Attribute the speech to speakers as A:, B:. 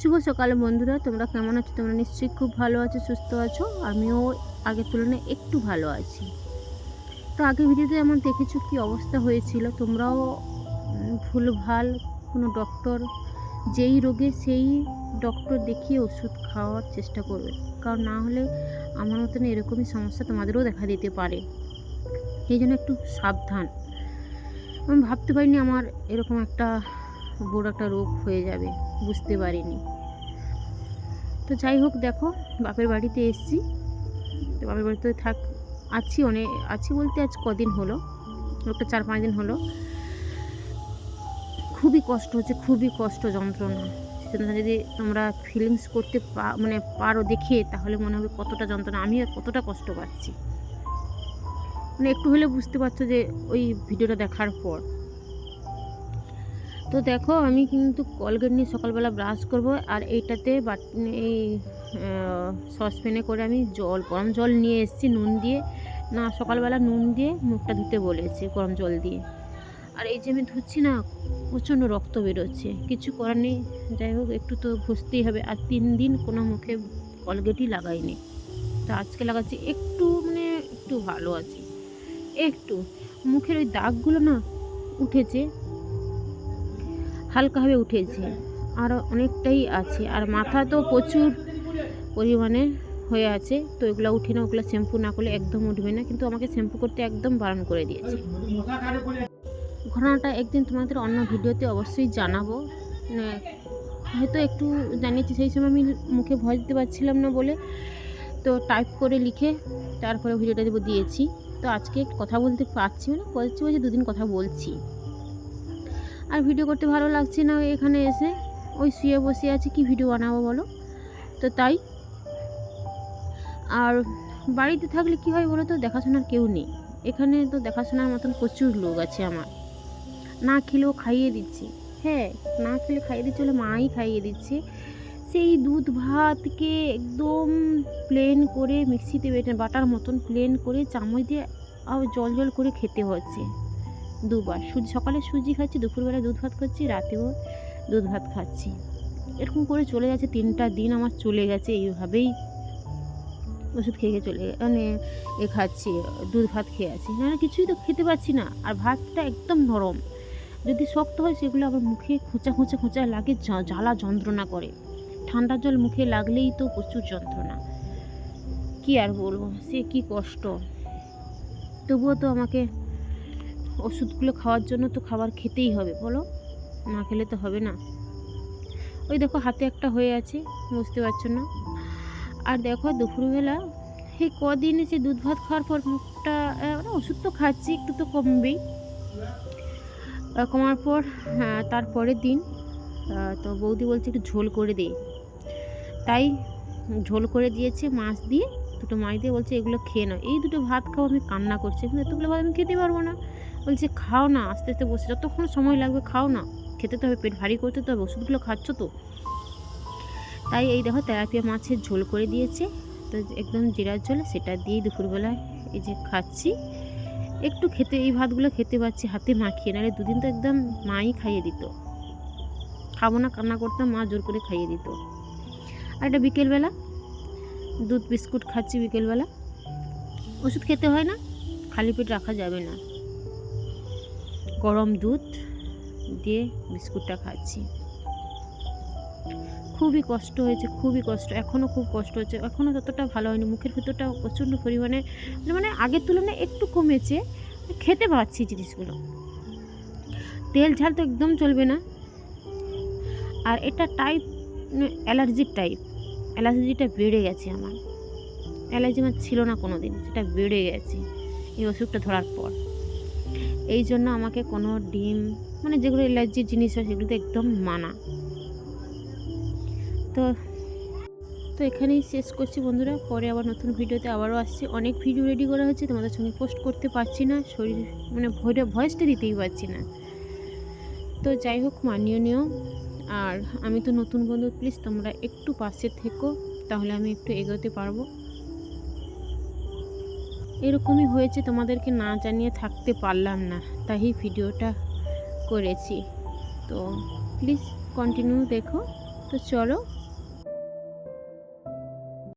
A: শুভ সকাল বন্ধুরা, তোমরা কেমন আছো? তোমরা নিশ্চয়ই খুব ভালো আছো, সুস্থ আছো। আমিও আগের তুলনায় একটু ভালো আছি। তো আগের ভিডিওতে আমার দেখেছ কি অবস্থা হয়েছিল? তোমরাও ভুলভাল কোনো ডক্টর যেই রোগে সেই ডক্টর দেখিয়ে ওষুধ খাওয়ার চেষ্টা করবে। কারণ না হলে আমার মতন এরকমই সমস্যা তোমাদেরও দেখা দিতে পারে। এই জন্য একটু সাবধান। আমি ভাবতে পারিনি আমার এরকম একটা বড় একটা রোগ হয়ে যাবে, বুঝতে পারিনি। তো যাই হোক, দেখো, বাপের বাড়িতে এসছি। তো বাপের বাড়িতে থাক, আছি অনেক আছি বলতে আজ কদিন হলো, একটা চার পাঁচ দিন হলো। খুবই কষ্ট হচ্ছে, খুবই কষ্ট, যন্ত্রণা। সেটা যদি তোমরা ফিলিংস করতে মানে পারো দেখে, তাহলে মনে হবে কতটা যন্ত্রণা আমি কতটা কষ্ট পাচ্ছি। মানে একটু হলে বুঝতে পারছ যে ওই ভিডিওটা দেখার পর। তো দেখো, আমি কিন্তু কলগেট নিয়ে সকালবেলা ব্রাশ করব আর এইটাতে বাট এই সসপ্যানে করে আমি জল, গরম জল নিয়ে এসেছি, নুন দিয়ে। না, সকালবেলা নুন দিয়ে মুখটা ধুতে বলেছি, গরম জল দিয়ে। আর এই যে আমি ধুচ্ছি না, প্রচণ্ড রক্ত বেরোচ্ছে। কিছু করার নেই, যাই হোক, একটু তো ঘষতেই হবে। আর তিন দিন কোনো মুখে কলগেটই লাগাইনি। তো আজকে লাগাচ্ছি, একটু মানে একটু ভালো আছি। একটু। মুখের ওই দাগগুলো না উঠেছে হালকাভাবে উঠেছে। আর অনেকটাই আছে। আর মাথা তো প্রচুর পরিমাণে হয়ে আছে। তো এগুলো উঠে না ওগুলো শ্যাম্পু না করলে একদম উঠবে না। কিন্তু আমাকে শ্যাম্পু করতে একদম বারণ করে দিয়েছে। ঘটনাটা একদিন তোমাদের অন্য ভিডিওতে অবশ্যই জানাব। মানে হয়তো একটু জানিয়েছি, সেই সময় আমি মুখে ভয় দিতে পারছিলাম না বলে। তো টাইপ করে লিখে তারপরে ভিডিওটা দেবো দিয়েছি। তো আজকে কথা বলতে পারছি মানে বলছি বলছি দুদিন কথা বলছি। আর ভিডিও করতে ভালো লাগছে না এখানে এসে? ওই শুয়ে বসে আছে, কি ভিডিও বানাবো বলো? তো তাই। আর বাড়িতে থাকলে কি হয় বলো তো, দেখাশোনার কেউ নেই। এখানে তো দেখাশোনার মতন প্রচুর লোক আছে আমার। না খেলেও খাইয়ে দিচ্ছে। হ্যাঁ না খেলে খাইয়ে দিচ্ছে বলে মাই খাইয়ে দিচ্ছে। সেই দুধ ভাতকে একদম প্লেন করে মিক্সিতে বেটে, বাটার মতন প্লেন করে চামচ দিয়ে আর জল জল করে খেতে হচ্ছে। দুবার। সুজি সকালে সুজি খাচ্ছি দুপুরবেলা দুধ ভাত খাচ্ছি, রাতেও দুধ ভাত খাচ্ছি। এরকম করে চলে যাচ্ছে, তিনটা দিন আমার চলে গেছে, এইভাবেই ওষুধ খেয়ে খেয়ে চলে মানে এ খাচ্ছি, দুধ ভাত খেয়ে আছি। না কিছুই তো খেতে পাচ্ছি না, আর ভাতটা একদম নরম। যদি শক্ত হয়, সেগুলো আবার মুখে খোঁচা খোঁচা খোঁচা লাগে জ্বালা যন্ত্রণা করে। ঠান্ডা জল মুখে লাগলেই তো প্রচুর যন্ত্রণা। কি আর বলব, সে কি কষ্ট। তবুও তো আমাকে ওষুধগুলো খাওয়ার জন্য তো খাবার খেতেই হবে, বলো? না খেলে তো হবে না। ওই দেখো হাতে একটা হয়ে আছে, বুঝতে পারছ না? আর দেখো দুপুরবেলা, এই কদিন সে দুধ ভাত খাওয়ার পর মুখটা মানে ওষুধ তো খাচ্ছি, একটু তো কমবেই। কমার পর তার পরের দিন তো বৌদি বলছে একটু ঝোল করে দে। তাই ঝোল করে দিয়েছে মাছ দিয়ে, দুটো মাছ দিয়ে বলছে এগুলো খেয়ে নাও। এই দুটো ভাত খাও আমি কান্না করছি কিন্তু এতগুলো ভাত আমি খেতে পারব না। বলছে, খাও না, আস্তে আস্তে বসে, যতক্ষণ সময় লাগবে খাও না। খেতে তো হবে, পেট ভারী করতে তো হবে, ওষুধগুলো খাচ্ছ তো? তাই এই দেখো, তেলাপিয়া মাছের ঝোল করে দিয়েছে। তো একদম জিরার ঝোল, সেটা দিয়ে দুপুরবেলায় এই যে খাচ্ছি। একটু খেতে, এই ভাতগুলো খেতে পাচ্ছি হাতে মাখিয়ে, নাহলে দুদিন তো একদম মাই খাইয়ে দিত। খাব না, কান্না করতাম, মা জোর করে খাইয়ে দিত। আর এটা বিকেলবেলা, দুধ বিস্কুট খাচ্ছি বিকেলবেলা। ওষুধ খেতে হয় না, খালি পেট রাখা যাবে না। গরম দুধ দিয়ে বিস্কুটটা খাচ্ছি। খুবই কষ্ট হয়েছে, খুবই কষ্ট এখনও খুব কষ্ট হচ্ছে এখনও ততটা ভালো হয়নি, মুখের ভেতরটা প্রচণ্ড পরিমাণে মানে আগের তুলনায় একটু কমেছে, খেতে পাচ্ছি জিনিসগুলো। তেল ঝাল তো একদম চলবে না। আর এটা টাইপ অ্যালার্জির টাইপ অ্যালার্জিটা বেড়ে গেছে আমার। অ্যালার্জি আমার ছিল না কোনো দিন সেটা বেড়ে গেছে, এই ওষুধটা ধরার পর। এই জন্য আমাকে কোনো ডিম মানে যেগুলো এলার্জির জিনিস হয় সেগুলোতে একদম মানা। তো তো এখানেই শেষ করছি বন্ধুরা। পরে আবার নতুন ভিডিওতে আবারও আসছি। অনেক ভিডিও রেডি করা হচ্ছে তোমাদের সঙ্গে পোস্ট করতে পারছি না। শরীর মানে ভয়ে ভয়েসটা দিতেই পারছি না। তো যাই হোক, মানিয়ে নিও। আর আমি তো নতুন বন্ধু প্লিজ তোমরা একটু পাশে থেকো। তাহলে আমি একটু এগোতে পারব। এরকমই হয়েছে, তোমাদেরকে না জানিয়ে থাকতে পারলাম না। তাই ভিডিওটা করেছি। তো প্লিজ কন্টিনিউ দেখো। তো চলো